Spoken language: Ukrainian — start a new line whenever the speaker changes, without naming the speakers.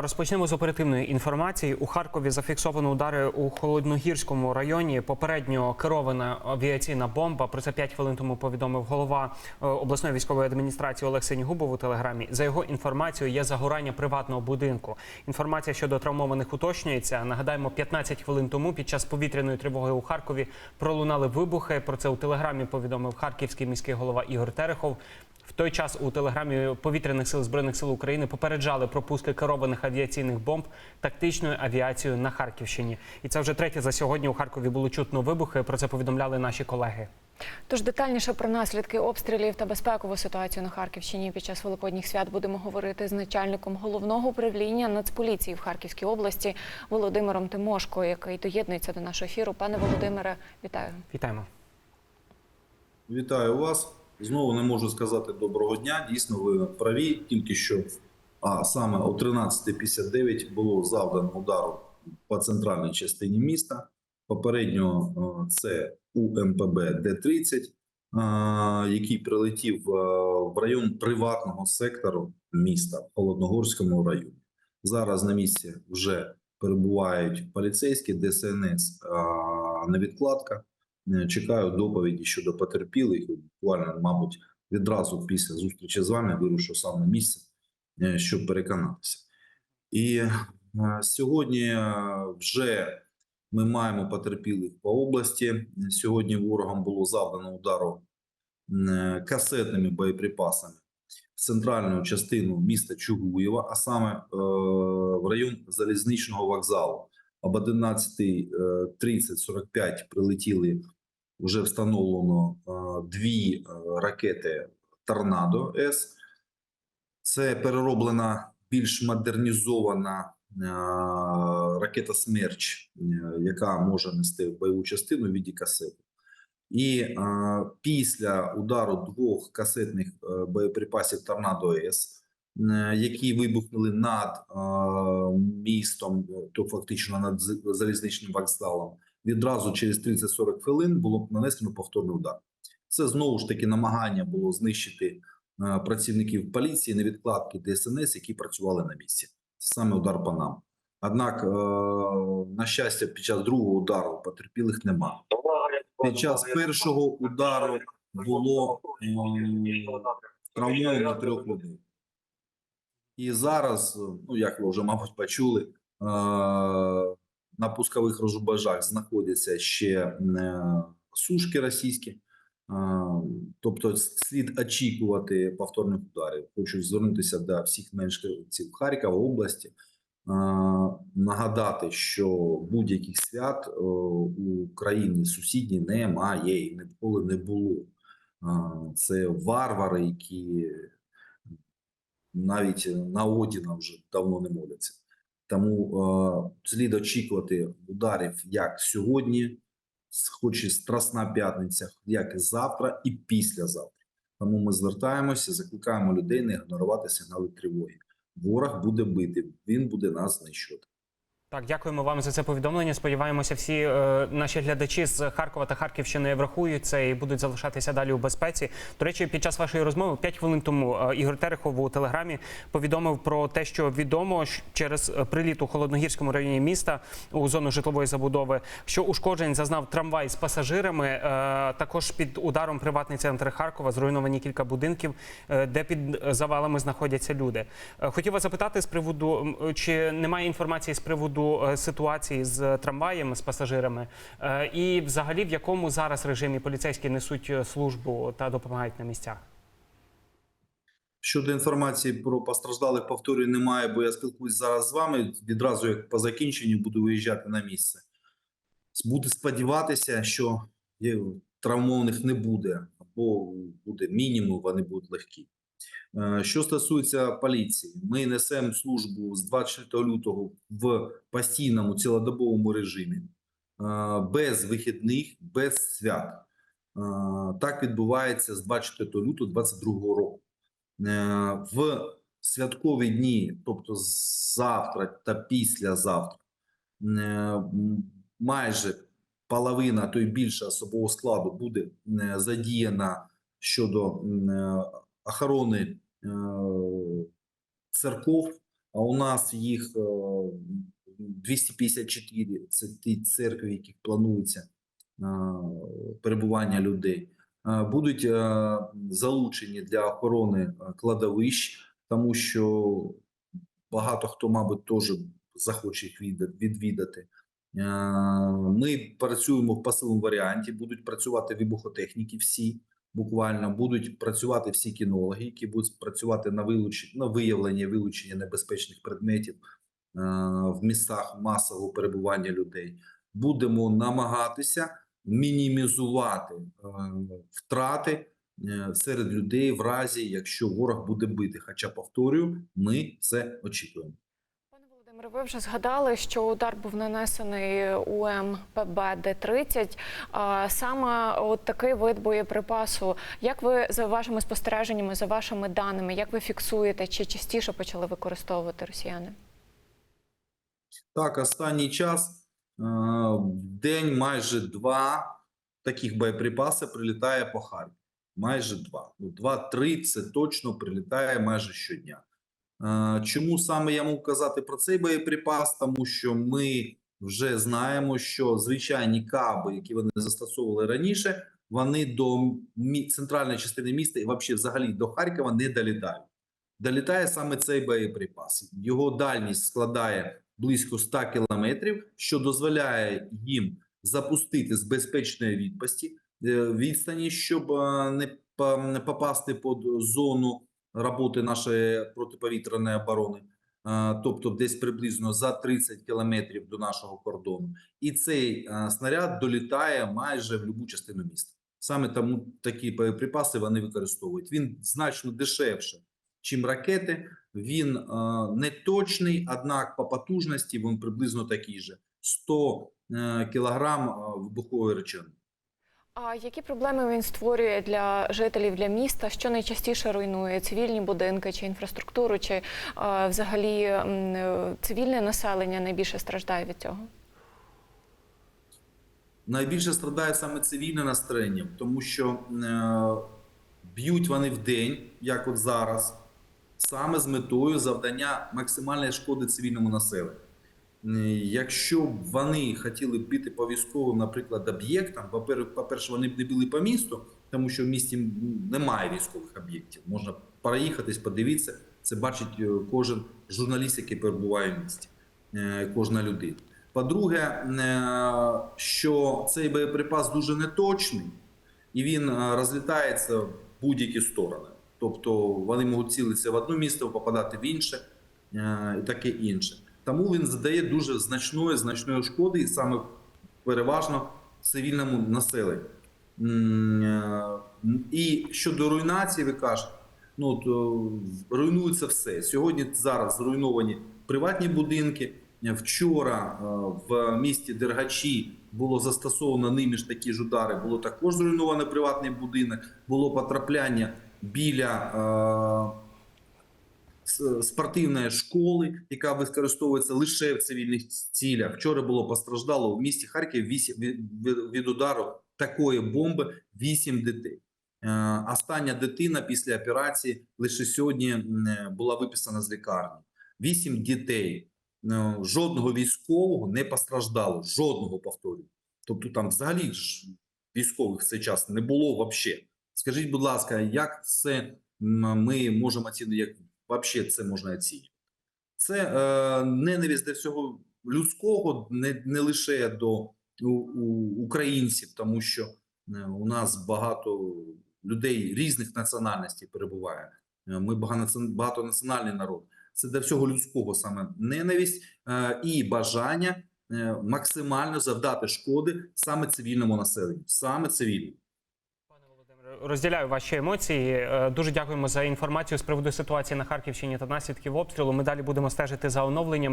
Розпочнемо з оперативної інформації. У Харкові зафіксовано удари у холодногірському районі. Попередньо керована авіаційна бомба. Про це 5 хвилин тому повідомив голова е, обласної військової адміністрації Олег Синігубов у телеграмі. За його інформацією, є загорання приватного будинку. Інформація щодо травмованих уточнюється. Нагадаємо, 15 хвилин тому під час повітряної тривоги у Харкові пролунали вибухи. Про це у телеграмі повідомив харківський міський голова Ігор Терехов. В той час у телеграмі повітряних сил збройних сил України попереджали про пуски керованих авіаційних бомб тактичною авіацією на Харківщині. І це вже третє за сьогодні. У Харкові було чутно вибухи. Про це повідомляли наші колеги.
Тож детальніше про наслідки обстрілів та безпекову ситуацію на Харківщині під час великодніх свят будемо говорити з начальником головного управління Нацполіції в Харківській області Володимиром Тимошко, який доєднується до нашого ефіру. Пане Володимире, вітаю.
Вітаємо.
Вітаю вас. Знову не можу сказати доброго дня. Дійсно, ви праві. Тільки що, а саме о 13.59 було завдано удару по центральній частині міста. Попередньо це УМПБ Д-30, е, який прилетів в район приватного сектору міста в Холодногорському районі. Зараз на місці вже перебувають поліцейські ДСНС невідкладка. Е, Чекаю доповіді щодо потерпілих. Буквально, мабуть, відразу після зустрічі з вами вирушу сам на місце, е, щоб переконатися. І е, сьогодні вже ми маємо потерпілих по області. Сьогодні ворогам було завдано удару касетними боєприпасами в центральну частину міста Чугуєва, а саме в район залізничного вокзалу. Об 11.30-45 прилетіли вже встановлено дві ракети Торнадо С. Це перероблена більш модернізована ракета Смерч, е, яка може нести бойову частину віді касети. І після удару двох касетних е, боєприпасів Торнадо С, е, які вибухнули над е, містом, то фактично над залізничним вокзалом, відразу через 30-40 хвилин було нанесено повторний удар. Це знову ж таки намагання було знищити е, працівників поліції, невідкладки ДСНС, які працювали на місці. Це саме удар по нам. Однак, е, на щастя, під час другого удару потерпілих немає. Під час першого удару було ем, травмовано трьох людей. І зараз, е, ну як ви вже, мабуть, почули, е, на пускових розрубажах знаходяться ще е, сушки російські. Е, Тобто слід очікувати повторних ударів. Хочу звернутися до всіх мешканців Харкова області. Е, Нагадати, що будь-яких свят у країні сусідній немає і ніколи не було. Це варвари, які навіть на Одіна вже давно не моляться. Тому е, слід очікувати ударів як сьогодні, хоч і страсна п'ятниця, як і завтра, і післязавтра. Тому ми звертаємося, закликаємо людей не ігнорувати сигнали тривоги. Ворог буде бити, він буде нас знищувати.
Так, дякуємо вам за це повідомлення. Сподіваємося, всі е, наші глядачі з Харкова та Харківщини врахують це і будуть залишатися далі у безпеці. До речі, під час вашої розмови 5 хвилин тому е, Ігор Терехов у телеграмі повідомив про те, що відомо щ- через е, приліт у холодногірському районі міста у зону житлової забудови, що ушкоджень зазнав трамвай з пасажирами. Е, також під ударом приватний центр Харкова зруйновані кілька будинків, е, де під завалами знаходяться люди. Е, Хотів вас запитати з приводу, чи немає інформації з приводу е, ситуації з трамваєм з пасажирами, Е, і взагалі в якому зараз режимі поліцейські несуть е, службу та допомагають на місцях.
Щодо інформації про постраждалих, повторюю, немає, бо я спілкуюсь зараз з вами. Відразу як по закінченню буду виїжджати на місце. Буду сподіватися, що травмованих не буде, або буде мінімум, вони будуть легкі. Е, Що стосується поліції, ми несемо службу з 24 лютого в постійному цілодобовому режимі, е, без вихідних, без свят. Е, Так відбувається з 24 лютого 2022 року. В святкові дні, тобто завтра та післязавтра, майже половина, то й більше особового складу буде задіяна щодо охорони е, церков, А у нас їх е, 254 – це ті церкви, яких планується е, перебування людей. Е, Будуть е, залучені для охорони е, кладовищ, тому що багато хто, мабуть, теж захоче їх відвідати. Е, Ми працюємо в пасивному варіанті, будуть працювати вибухотехніки всі, буквально будуть працювати всі кінологи, які будуть працювати на вилучення, на виявлення вилучення небезпечних предметів е, в містах масового перебування людей. Будемо намагатися мінімізувати е, втрати е, серед людей в разі, якщо ворог буде бити. Хоча повторюю, ми це очікуємо.
Ви вже згадали, що удар був нанесений УМПБ Д-30. Саме от такий вид боєприпасу. Як ви за вашими спостереженнями, за вашими даними, як ви фіксуєте, чи частіше почали використовувати росіяни?
Так, останній час е, день майже два таких боєприпаси прилітає по Харкову. Майже два. Ну, два-три це точно прилітає майже щодня. Е, Чому саме я можу казати про цей боєприпас? Тому що ми вже знаємо, що звичайні каби, які вони застосовували раніше, вони до центральної частини міста і взагалі взагалі до Харкова не долітають. Долітає саме цей боєприпас. Його дальність складає близько 100 кілометрів, що дозволяє їм запустити з безпечної відпасті е, відстані, щоб е, не попасти під зону роботи нашої протиповітряної оборони, е, тобто десь приблизно за 30 кілометрів до нашого кордону. І цей е, снаряд долітає майже в будь-яку частину міста. Саме тому такі боєприпаси вони використовують. Він значно дешевше, чим ракети. Він е, не точний, однак по потужності він приблизно такий же 100 е, кілограм вибухової речовини.
А які проблеми він створює для жителів для міста? Що найчастіше руйнує цивільні будинки чи інфраструктуру, чи е, взагалі цивільне населення найбільше страждає від цього?
Найбільше страдає саме цивільне настроєння, тому що е, б'ють вони в день, як от зараз, саме з метою завдання максимальної шкоди цивільному населенню. Е, Якщо б вони хотіли б бити по військовим, наприклад, об'єктам, по-пер- по-перше, вони б не били по місту, тому що в місті немає військових об'єктів. Можна проїхатись, подивитися. Це бачить е, кожен журналіст, який перебуває в місті, е, кожна людина. По-друге, що цей боєприпас дуже неточний і він розлітається в будь-які сторони. Тобто вони можуть цілитися в одне місто, попадати в інше і таке інше. Тому він задає дуже значної значної шкоди, і саме переважно цивільному населенню. Е, І щодо руйнації, ви кажете, ну от, е, руйнується все. Сьогодні зараз зруйновані приватні будинки. Вчора е, в місті Дергачі було застосовано ними ж такі ж удари. Було також зруйновано приватний будинок, було потрапляння біля спортивної школи, яка використовується лише в цивільних цілях. Вчора було постраждало в місті Харків від, удару такої бомби 8 дітей. Е, Остання дитина після операції лише сьогодні була виписана з лікарні. Вісім дітей. Е, Жодного військового не постраждало. Жодного повторюю. Тобто там взагалі військових в цей час не було взагалі. Скажіть, будь ласка, як це ми можемо оцінити, як взагалі це можна оцінити? Це е, ненависть до всього людського, не, не лише до у, у, українців, тому що е, у нас багато людей різних національностей перебуває. Е, Ми багатонаціональний народ. Це до всього людського саме ненависть е, і бажання е, максимально завдати шкоди саме цивільному населенню, саме цивільному.
Розділяю ваші емоції. Е, Дуже дякуємо за інформацію з приводу ситуації на Харківщині та наслідків обстрілу. Ми далі будемо стежити за оновленнями.